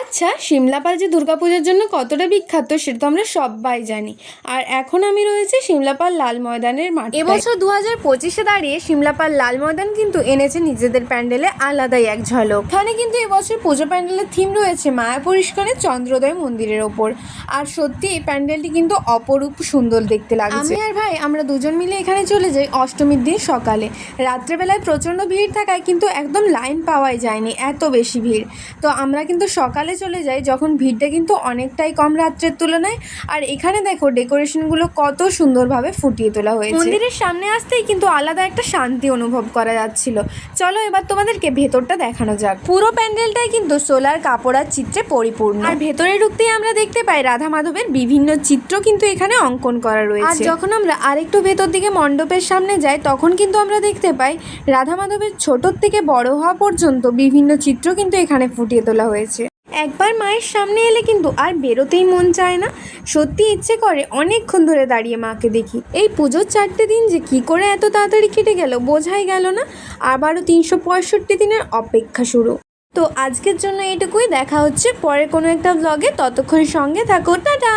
আচ্ছা সিমলাপাল যে দুর্গাপূজার জন্য কতটা বিখ্যাত সেটা তো আমরা সবাই জানি। আর এখন আমি রয়েছে সিমলাপাল লাল ময়দানের মাঠে। এবছর দু হাজার পঁচিশে দাঁড়িয়ে সিমলাপাল লাল ময়দান কিন্তু এনেছে নিজেদের প্যান্ডেলে আলাদাই এক ঝলক। এখানে কিন্তু এবছর পুজো প্যান্ডেলের থিম রয়েছে মায়া পরিষ্কারের চন্দ্রোদয় মন্দিরের ওপর। আর সত্যি এই প্যান্ডেলটি কিন্তু অপরূপ সুন্দর দেখতে লাগছে। আমি আর ভাই আমরা দুজন মিলে এখানে চলে যাই অষ্টমীর দিন সকালে। রাত্রেবেলায় প্রচণ্ড ভিড় থাকায় কিন্তু একদম লাইন পাওয়াই যায়নি এত বেশি ভিড়। তো আমরা কিন্তু সকালে চলে যাই যখন ভিড়টা কিন্তু অনেকটাই কম রাত্রের তুলনায়। আর এখানে দেখো ডেকোরেশনগুলো কত সুন্দরভাবে ফুটিয়ে তোলা হয়েছে। মন্দিরের সামনে আসতেই কিন্তু আলাদা একটা শান্তি অনুভব করা যাচ্ছিল। চলো এবার তোমাদেরকে ভেতরটা দেখানো যাক। পুরো প্যান্ডেলটাই কিন্তু সোলার কাপড়ার চিত্রে পরিপূর্ণ। আর ভেতরে ঢুকতেই আমরা দেখতে পাই রাধা মাধবের বিভিন্ন চিত্র কিন্তু এখানে অঙ্কন করা রয়েছে। আর যখন আমরা আরেকটু ভেতর দিকে মণ্ডপের সামনে যাই তখন কিন্তু আমরা দেখতে পাই রাধা মাধবের ছোটোর থেকে বড় হওয়া পর্যন্ত বিভিন্ন চিত্র কিন্তু এখানে ফুটিয়ে তোলা হয়েছে। একবার মায়ের সামনে এলে কিন্তু আর বেরোতেই মন চায় না। সত্যি ইচ্ছে করে অনেকক্ষণ ধরে দাঁড়িয়ে মাকে দেখি। এই পুজোর চারটে দিন যে কি করে এত তাড়াতাড়ি কেটে গেল বোঝাই গেল না। আবারও তিনশো পঁয়ষট্টি দিনের অপেক্ষা শুরু। তো আজকের জন্য এটুকুই দেখা হচ্ছে পরে কোনো একটা ব্লগে ততক্ষণ সঙ্গে থাকো টাটা!